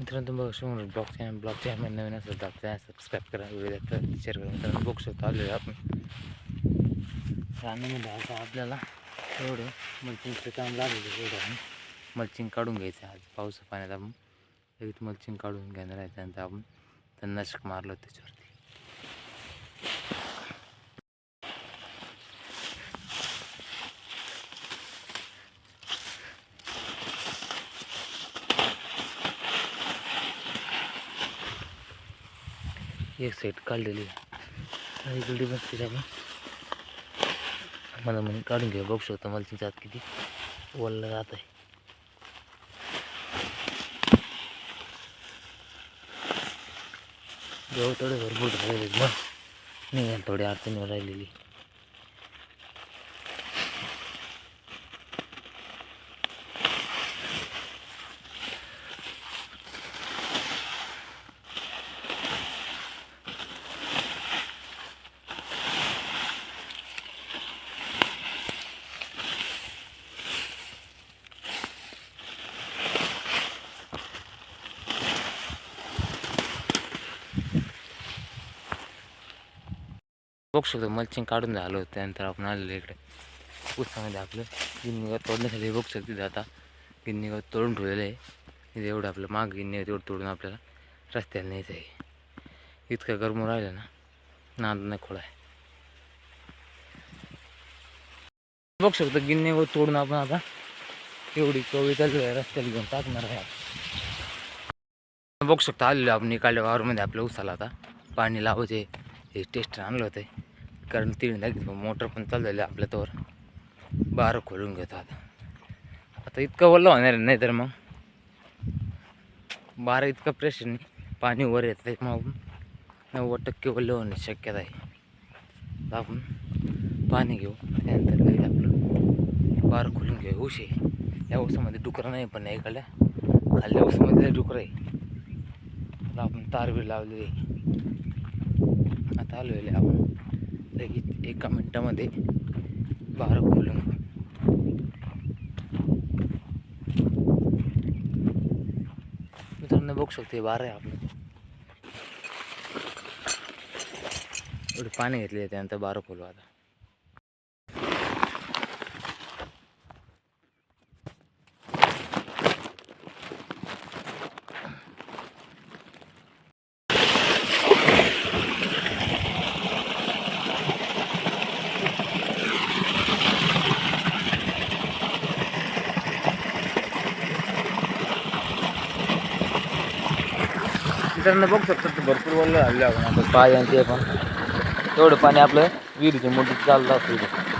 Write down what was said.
मित्रांनो तुम्ही बघू शकता ब्लॉग चॅनल ब्लॉग चॅनल नवीन असेल तर आपल्या सबस्क्राईब करा व्हिडिओ शेअर करा मित्रांनो बघू शकतो आलेलो आपण रानामध्ये आता आपल्याला एवढं मल्चिंगचं काम लागलेलं एवढं आहे मल्चिंग काढून घ्यायचं आहे आज पाऊस पाण्यात आपण लगेच मल्चिंग काढून घेणार आहे त्यानंतर आपण तणनाशक मारलं त्याच्यावर एक साईड काढलेली आहे. आणि बसते आपण मला म्हणून काढून घेऊ बघू शकतो मला तिच्या आत किती. वल्ल जात आहे. गहू थोडे भरपूर झालेले मग निघाल थोडी अडचणीवर राहिलेली. बघू शकतो मल्चिंग काढून झालं होतं त्यानंतर आपण आलेलो इकडे. पुस्तकामध्ये आपलं गिन्नी तोडण्यासाठी बघू शकतो तिथे आता गिन्नी गवत तोडून ठेवलेलं आहे. एवढं आपलं माग गिन्नी तेवढं एवढं तोडून आपल्याला रस्त्याला न्यायचं आहे. इतकं गरम राहिलं ना नाद नाही खोळा आहे. बघू शकतो गिन्नी तोडून आपण आता एवढी कविता रस्त्याला घेऊन टाकणार आहे बघू शकतो आलेलो आपण इकडल्या वावरमध्ये आपल्या उसाला आता. पाणी लावायचे हे टेस्ट आणलं होतं. कारण तिने लागली मोटर पण चालू झाली आपल्या तोवर. बार खोलून घेतो आता. आता इतकं ओलं होणार नाही तर मग. बारा इतकं प्रेशर नाही पाणी वर येतं मग नव्वद टक्के ओलं होण्याची शक्यता आहे. आपण पाणी घेऊ त्यानंतर लगेच आपलं बार खोलून घेऊ. उशी या उसामध्ये डुकरं नाही पण इकडल्या खाल्ल्या उसामध्ये डुकरं आहे. आपण तार बी लावलेली आहे. आता आहे आपण. लगेच एका मिनटामध्ये बारं खोलून मित्रांनो बघू शकते बारं आहे आपलं. एवढे पाणी घेतले त्यानंतर बारं खोलू आता. मित्रांनो बघू शकतात ते भरपूर वल्ल झालेलं आपण पाय आणि ते पण. तेवढं पाणी आपलं विहिरीच्या मोठीत चाललं असतं